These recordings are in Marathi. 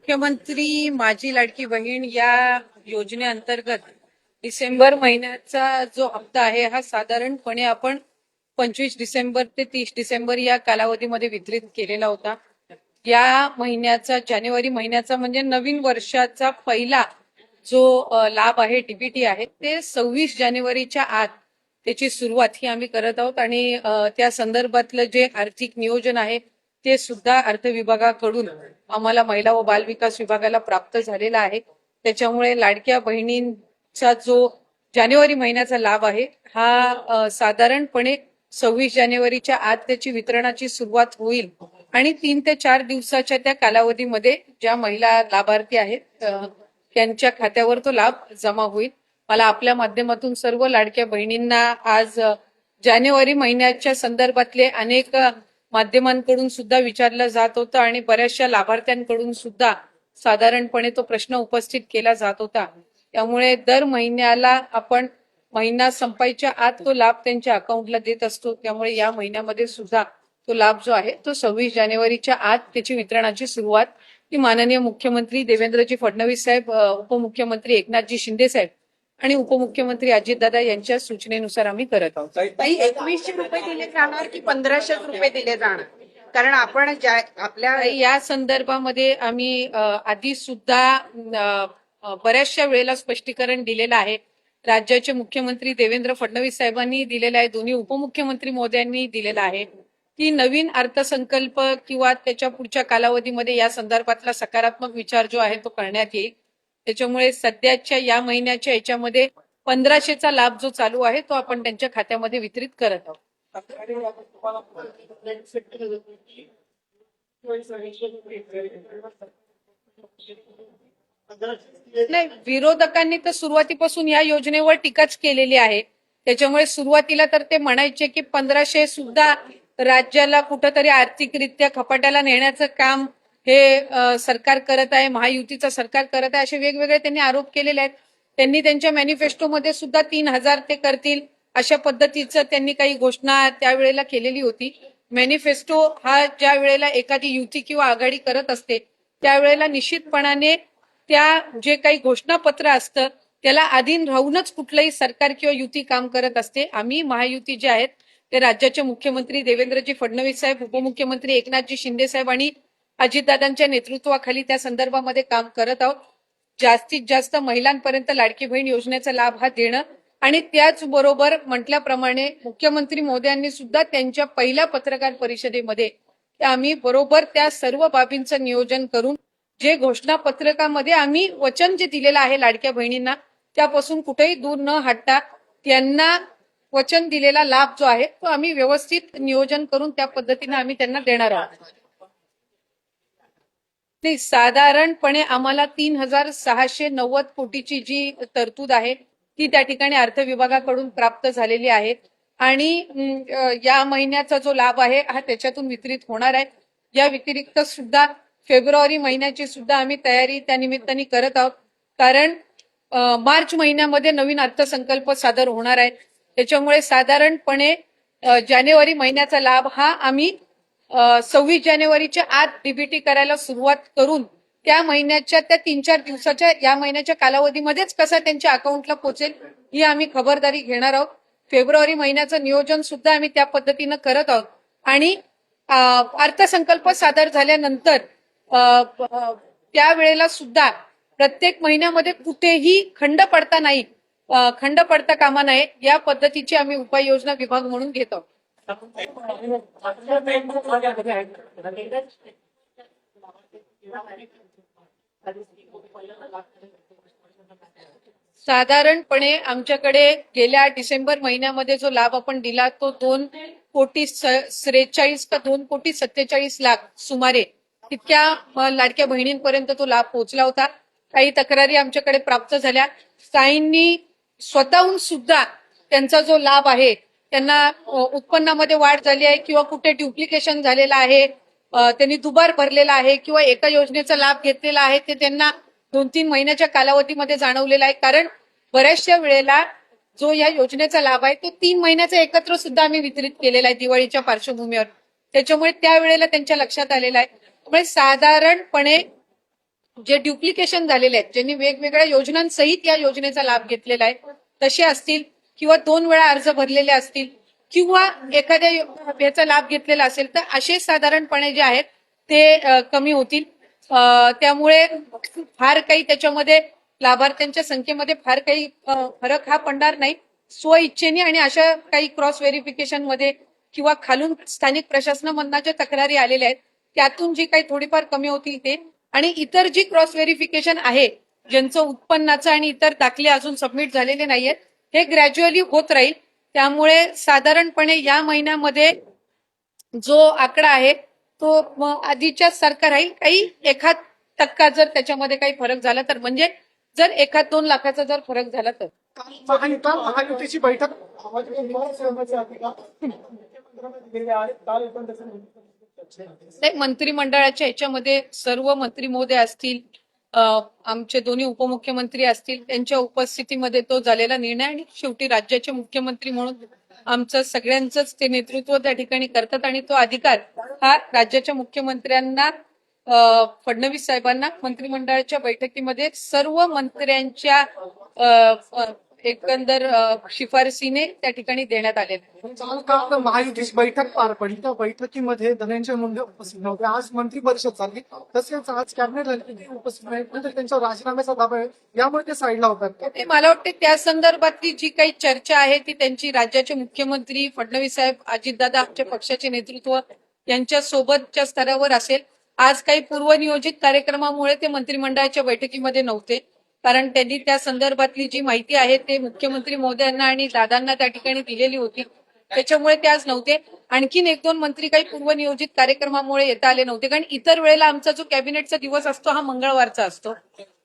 मुख्यमंत्री माझी लाडकी बहीण या योजनेअंतर्गत डिसेंबर महिन्याचा जो हप्ता आहे हा साधारणपणे आपण पंचवीस डिसेंबर ते तीस डिसेंबर या कालावधीमध्ये वितरित केलेला होता. या महिन्याचा जानेवारी महिन्याचा म्हणजे नवीन वर्षाचा पहिला जो लाभ आहे डीबीटी आहे ते सव्वीस जानेवारीच्या आत त्याची सुरुवात ही आम्ही करत आहोत. आणि त्या संदर्भातलं जे आर्थिक नियोजन आहे ते सुद्धा अर्थ विभागाकडून आम्हाला महिला व बालविकास विभागाला प्राप्त झालेला आहे. त्याच्यामुळे लाडक्या बहिणींचा जो जानेवारी महिन्याचा लाभ आहे हा साधारणपणे सव्वीस जानेवारीच्या आत त्याची वितरणाची सुरुवात होईल. आणि तीन ते चार दिवसाच्या त्या कालावधीमध्ये ज्या महिला लाभार्थी आहेत त्यांच्या खात्यावर तो लाभ जमा होईल. मला आपल्या माध्यमातून सर्व लाडक्या बहिणींना आज जानेवारी महिन्याच्या संदर्भातले अनेक माध्यमांकडून सुद्धा विचारलं जात होतं आणि बऱ्याचशा लाभार्थ्यांकडून सुद्धा साधारणपणे तो प्रश्न उपस्थित केला जात होता. त्यामुळे दर महिन्याला आपण महिना संपायच्या आत तो लाभ त्यांच्या अकाउंटला देत असतो. त्यामुळे या महिन्यामध्ये सुद्धा तो लाभ जो आहे तो सव्वीस जानेवारीच्या आत त्याची वितरणाची सुरुवात ही माननीय मुख्यमंत्री देवेंद्रजी फडणवीस साहेब उपमुख्यमंत्री एकनाथजी शिंदे साहेब आणि उपमुख्यमंत्री अजितदादा यांच्या सूचनेनुसार आम्ही करत आहोत. ताई एकवीसशे रुपये दिले जाणार की पंधराशे रुपये दिले जाणार? कारण आपण ज्या आपल्या या संदर्भामध्ये आम्ही आधी सुद्धा बऱ्याचशा वेळेला स्पष्टीकरण दिलेलं आहे. राज्याचे मुख्यमंत्री देवेंद्र फडणवीस साहेबांनी दिलेलं आहे. दोन्ही उपमुख्यमंत्री मोदयांनी दिलेलं आहे. की नवीन अर्थसंकल्प किंवा त्याच्या पुढच्या कालावधीमध्ये या संदर्भातला सकारात्मक विचार जो आहे तो करण्यात येईल. त्याच्यामुळे सध्याच्या या महिन्याच्या याच्यामध्ये पंधराशेचा लाभ जो चालू आहे तो आपण त्यांच्या खात्यामध्ये वितरित करत आहोत. नाही विरोधकांनी तर सुरुवातीपासून या योजनेवर टीकाच केलेली आहे. त्याच्यामुळे सुरुवातीला तर ते म्हणायचे की पंधराशे सुद्धा राज्याला कुठंतरी आर्थिकरित्या खपाट्याला नेण्याचं काम हे सरकार करत आहे महायुतीचं सरकार करत आहे असे वेगवेगळे त्यांनी आरोप केलेले आहेत. त्यांनी त्यांच्या मॅनिफेस्टोमध्ये सुद्धा तीन हजार ते करतील अशा पद्धतीचं त्यांनी काही घोषणा त्यावेळेला केलेली होती. मॅनिफेस्टो हा ज्या वेळेला एखादी युती किंवा आघाडी करत असते त्यावेळेला निश्चितपणाने त्या जे काही घोषणापत्र असतं त्याला अधीन राहूनच कुठलंही सरकार किंवा युती काम करत असते. आम्ही महायुती जे आहेत ते राज्याचे मुख्यमंत्री देवेंद्रजी फडणवीस साहेब उपमुख्यमंत्री एकनाथजी शिंदे साहेब आणि अजितदादांच्या नेतृत्वाखाली त्या संदर्भामध्ये काम करत आहोत. जास्तीत जास्त महिलांपर्यंत लाडकी बहीण योजनेचा लाभ हा देणं आणि त्याचबरोबर म्हटल्याप्रमाणे मुख्यमंत्री मोदयांनी सुद्धा त्यांच्या पहिल्या पत्रकार परिषदेमध्ये आम्ही बरोबर त्या सर्व बाबींचं नियोजन करून जे घोषणा पत्रकामध्ये आम्ही वचन जे दिलेलं आहे लाडक्या बहिणींना त्यापासून कुठेही दूर न हटता त्यांना वचन दिलेला लाभ जो आहे तो आम्ही व्यवस्थित नियोजन करून त्या पद्धतीने आम्ही त्यांना देणार आहोत. नाही साधारणपणे आम्हाला तीन हजार सहाशे नव्वद कोटीची जी तरतूद आहे ती त्या ठिकाणी अर्थ विभागाकडून प्राप्त झालेली आहे. आणि या महिन्याचा जो लाभ आहे हा त्याच्यातून वितरित होणार आहे. या व्यतिरिक्त सुद्धा फेब्रुवारी महिन्याची सुद्धा आम्ही तयारी त्या निमित्ताने करत आहोत. कारण मार्च महिन्यामध्ये नवीन अर्थसंकल्प सादर होणार आहे. त्याच्यामुळे साधारणपणे जानेवारी महिन्याचा लाभ हा आम्ही सव्वीस जानेवारीच्या आत डीबीटी करायला सुरुवात करून त्या महिन्याच्या त्या तीन चार दिवसाच्या या महिन्याच्या कालावधीमध्येच कसा त्यांच्या अकाउंटला पोहोचेल ही आम्ही खबरदारी घेणार आहोत. फेब्रुवारी महिन्याचं नियोजन सुद्धा आम्ही त्या पद्धतीनं करत आहोत. आणि अर्थसंकल्प सादर झाल्यानंतर त्यावेळेला सुद्धा प्रत्येक महिन्यामध्ये कुठेही खंड पडता नाही खंड पडता कामा नये या पद्धतीची आम्ही उपाययोजना विभाग म्हणून घेत. आहोत साधारणपणे आमच्याकडे गेल्या डिसेंबर महिन्यामध्ये जो लाभ आपण दिला तो दोन कोटी त्रेचाळीस का दोन कोटी सत्तेचाळीस लाख सुमारे इतक्या लाडक्या बहिणींपर्यंत तो लाभ पोहोचला होता. काही तक्रारी आमच्याकडे प्राप्त झाल्या. साईंनी स्वतःहून सुद्धा त्यांचा जो लाभ आहे त्यांना उत्पन्नामध्ये वाढ झाली आहे किंवा कुठे ड्युप्लिकेशन झालेलं आहे त्यांनी दुबार भरलेला आहे किंवा एका योजनेचा लाभ घेतलेला आहे ते त्यांना दोन तीन महिन्याच्या कालावधीमध्ये जाणवलेला आहे. कारण बऱ्याचशा वेळेला जो या योजनेचा लाभ आहे तो तीन महिन्याचा एकत्र सुद्धा आम्ही वितरित केलेला आहे दिवाळीच्या पार्श्वभूमीवर. त्याच्यामुळे त्यावेळेला त्यांच्या लक्षात आलेला आहे. त्यामुळे साधारणपणे जे ड्युप्लिकेशन झालेले आहेत ज्यांनी वेगवेगळ्या योजनांसहित या योजनेचा लाभ घेतलेला आहे तसे असतील किंवा दोन वेळा अर्ज भरलेले असतील किंवा एखाद्या याचा लाभ घेतलेला असेल तर असे साधारणपणे जे आहेत ते कमी होतील. त्यामुळे फार काही त्याच्यामध्ये लाभार्थ्यांच्या संख्येमध्ये फार काही फरक हा पडणार नाही. स्वइच्छेने आणि अशा काही क्रॉस व्हेरिफिकेशनमध्ये किंवा खालून स्थानिक प्रशासनामधना ज्या तक्रारी आलेल्या आहेत त्यातून जी काही थोडीफार कमी होतील ते. आणि इतर जी क्रॉस व्हेरिफिकेशन आहे ज्यांचं उत्पन्नाचं आणि इतर दाखले अजून सबमिट झालेले नाहीयेत हे ग्रॅज्युअली होत राहील. त्यामुळे साधारणपणे या महिन्यामध्ये जो आकडा आहे तो आधीच्या सारखा राहील. काही एखाद टक्का जर त्याच्यामध्ये काही फरक झाला तर म्हणजे जर एखाद दोन लाखाचा जर फरक झाला तर. महायुता महायुतीची बैठक मंत्रिमंडळाच्या ह्याच्यामध्ये सर्व मंत्री महोदय असतील आमचे दोन्ही उपमुख्यमंत्री असतील त्यांच्या उपस्थितीमध्ये तो झालेला निर्णय आणि शेवटी राज्याचे मुख्यमंत्री म्हणून आमचं सगळ्यांचंच ते नेतृत्व त्या ठिकाणी करतात आणि तो अधिकार हा राज्याच्या मुख्यमंत्र्यांना फडणवीस साहेबांना मंत्रिमंडळाच्या बैठकीमध्ये सर्व मंत्र्यांच्या अ, एकंदर शिफारसीने त्या ठिकाणी देण्यात आलेला आहे काल काल महायुतीची बैठक पार पडली. त्या बैठकीमध्ये धनंजय मुंडे उपस्थित नव्हते. आज मंत्री परिषद झाली. तसेच आज कॅबिनेट उपस्थित नंतर त्यांच्यावर राजीनाम्याचा दावा आहे. यामुळे ते साईडला होतात. मला वाटते त्या संदर्भातली जी काही चर्चा आहे ती त्यांची राज्याचे मुख्यमंत्री फडणवीस साहेब अजितदादा आमच्या पक्षाचे नेतृत्व यांच्या सोबतच्या स्तरावर असेल. आज काही पूर्वनियोजित कार्यक्रमामुळे ते मंत्रिमंडळाच्या बैठकीमध्ये नव्हते. कारण त्यांनी त्या संदर्भातली जी माहिती आहे ते मुख्यमंत्री महोदयांना आणि दादांना त्या ठिकाणी दिलेली होती. त्याच्यामुळे ते आज नव्हते. आणखीन एक दोन मंत्री काही पूर्वनियोजित कार्यक्रमामुळे येता आले नव्हते. कारण इतर वेळेला आमचा जो कॅबिनेटचा दिवस असतो हा मंगळवारचा असतो.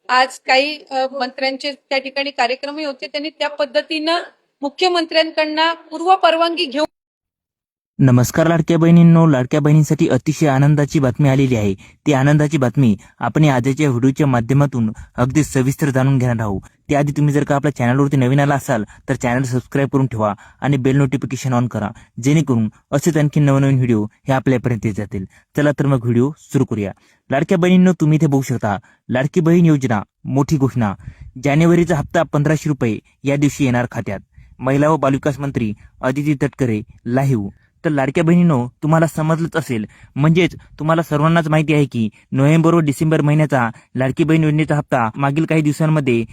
आज काही मंत्र्यांचे त्या ठिकाणी कार्यक्रमही होते. त्यांनी त्या पद्धतीनं मुख्यमंत्र्यांकडनं पूर्व परवानगी घेऊन नमस्कार लाडक्या बहिणींनो लाडक्या बहिणींसाठी अतिशय आनंदाची बातमी आलेली आहे. ती आनंदाची बातमी आपण या आजच्या व्हिडिओच्या माध्यमातून अगदी सविस्तर जाणून घेणार आहोत. त्याआधी तुम्ही जर का आपल्या चॅनलवरती नवीन आला असाल तर चॅनल सबस्क्राईब करून ठेवा आणि बेल नोटिफिकेशन ऑन करा जेणेकरून असेच आणखी नवनवीन व्हिडिओ हे आपल्यापर्यंत येत जातील. चला तर मग व्हिडिओ सुरू करूया. लाडक्या बहिणींनो तुम्ही इथे बघू शकता लाडकी बहीण योजना मोठी घोषणा. जानेवारीचा हप्ता पंधराशे रुपये या दिवशी येणार खात्यात. महिला व बालविकास मंत्री अदिती तटकरे लाईव्ह तर लाडक्या बहिणीनो तुम्हाला समजलंच असेल. म्हणजेच तुम्हाला सर्वांनाच माहिती आहे की नोव्हेंबर व डिसेंबर महिन्याचा लाडकी बहीण योजनेचा हप्ता मागील काही दिवसांमध्ये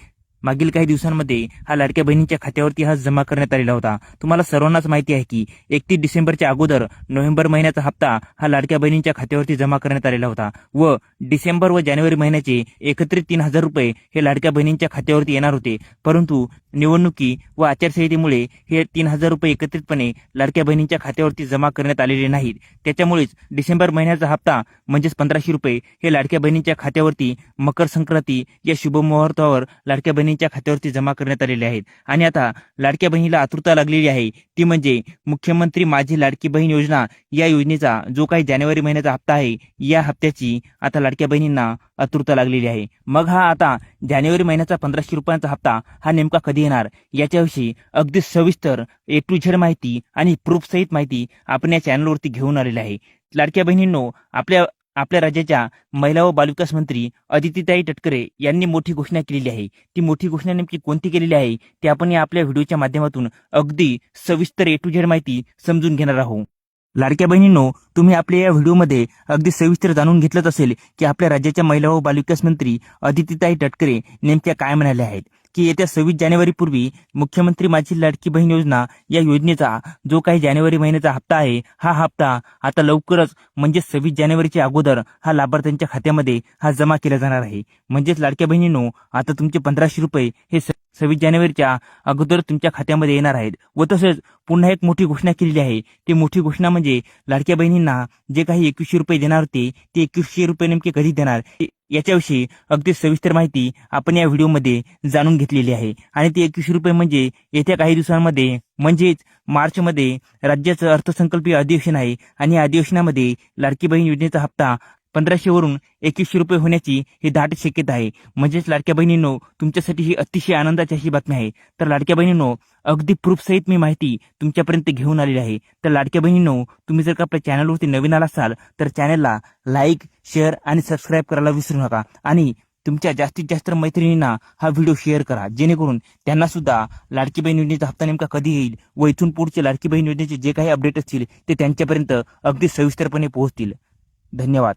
मागील काही दिवसांमध्ये हा लाडक्या बहिणींच्या खात्यावरती हा जमा करण्यात आलेला होता. तुम्हाला सर्वांनाच माहिती आहे की एकतीस डिसेंबरच्या अगोदर नोव्हेंबर महिन्याचा हप्ता हा लाडक्या बहिणींच्या खात्यावरती जमा करण्यात आलेला होता व डिसेंबर व जानेवारी महिन्याचे एकत्रित तीन हजार रुपये हे लाडक्या बहिणींच्या खात्यावरती येणार होते. परंतु निवडणुकी व आचारसंहितेमुळे हे तीन हजार रुपये एकत्रितपणे लाडक्या बहिणींच्या खात्यावरती जमा करण्यात आलेले नाहीत. त्याच्यामुळेच डिसेंबर महिन्याचा हप्ता म्हणजेच पंधराशे रुपये हे लाडक्या बहिणींच्या खात्यावरती मकर संक्रांती या शुभमुहूर्तावर लाडक्या बहिणी बहिणींच्या खात्यावरती जमा करण्यात आलेले आहेत. आणि आता लाडक्या बहिणीला आतुरता लागलेली आहे. ती म्हणजे मुख्यमंत्री माझी लाडकी बहीण योजना या योजनेचा जो काही जानेवारी महिन्याचा हप्ता आहे या हप्त्याची आता लाडक्या बहिणींना आतुरता लागलेली आहे. मग हा आता जानेवारी महिन्याचा पंधराशे रुपयांचा हप्ता हा नेमका कधी येणार? याच्याविषयी अगदी सविस्तर ए टू झेड माहिती आणि प्रूफ सहित माहिती आपण या चॅनलवरती घेऊन आलेली आहे. लाडक्या बहिणींनो आपल्या आपल्या राज्याच्या महिला व बालविकास मंत्री अदितीताई तटकरे यांनी मोठी घोषणा केलेली आहे. ती मोठी घोषणा नेमकी कोणती केलेली आहे ते आपण या आपल्या व्हिडिओच्या माध्यमातून अगदी सविस्तर ए टू झेड माहिती समजून घेणार आहोत. लाडक्या बहिणींनो तुम्ही आपल्या या व्हिडिओमध्ये अगदी सविस्तर जाणून घेतलंच असेल की आपल्या राज्याच्या महिला व बालविकास मंत्री अदितीताई तटकरे नेमक्या काय म्हणाल्या आहेत. की येत्या सव्वीस जानेवारी पूर्वी मुख्यमंत्री माझी लाडकी बहीण योजना या योजनेचा जो काही जानेवारी महिन्याचा हप्ता आहे हा हप्ता आता लवकरच म्हणजे सव्वीस जानेवारीच्या अगोदर हा लाभार्थ्यांच्या खात्यामध्ये हा जमा केला जाणार आहे. म्हणजेच लाडक्या बहिणींनो आता तुमचे पंधराशे रुपये हे सव्वीस जानेवारीच्या अगोदर तुमच्या खात्यामध्ये येणार आहेत. व तसेच पुन्हा एक मोठी घोषणा केलेली आहे. ती मोठी घोषणा म्हणजे लाडक्या बहिणींना जे काही एकवीसशे रुपये देणार होते ते एकवीसशे रुपये नेमके कधी देणार? याच्याविषयी अगदी सविस्तर माहिती आपण या व्हिडिओमध्ये जाणून घेतलेली आहे. आणि ते एकवीसशे रुपये म्हणजे येत्या काही दिवसांमध्ये म्हणजेच मार्चमध्ये राज्याचं अर्थसंकल्पीय अधिवेशन आहे. आणि या अधिवेशनामध्ये लाडकी बहीण योजनेचा हप्ता पंधराशे वरून एकवीसशे रुपये होण्याची ही दाट शक्यता आहे. म्हणजेच लाडक्या बहिणींनो तुमच्यासाठी ही अतिशय आनंदाची अशी बातमी आहे. तर लाडक्या बहिणींनो अगदी प्रूफसहित मी माहिती तुमच्यापर्यंत घेऊन आलेली आहे. तर लाडक्या बहिणींनो तुम्ही जर का आपल्या चॅनलवरती नवीन आला असाल तर चॅनलला लाईक शेअर आणि सबस्क्राईब करायला विसरू नका. आणि तुमच्या जास्तीत जास्त मैत्रिणींना हा व्हिडिओ शेअर करा. जेणेकरून त्यांना सुद्धा लाडकी बहीण योजनेचा हप्ता नेमका कधी येईल व इथून पुढचे लाडकी बहीण योजनेचे जे काही अपडेट असतील ते त्यांच्यापर्यंत अगदी सविस्तरपणे पोहोचतील. धन्यवाद.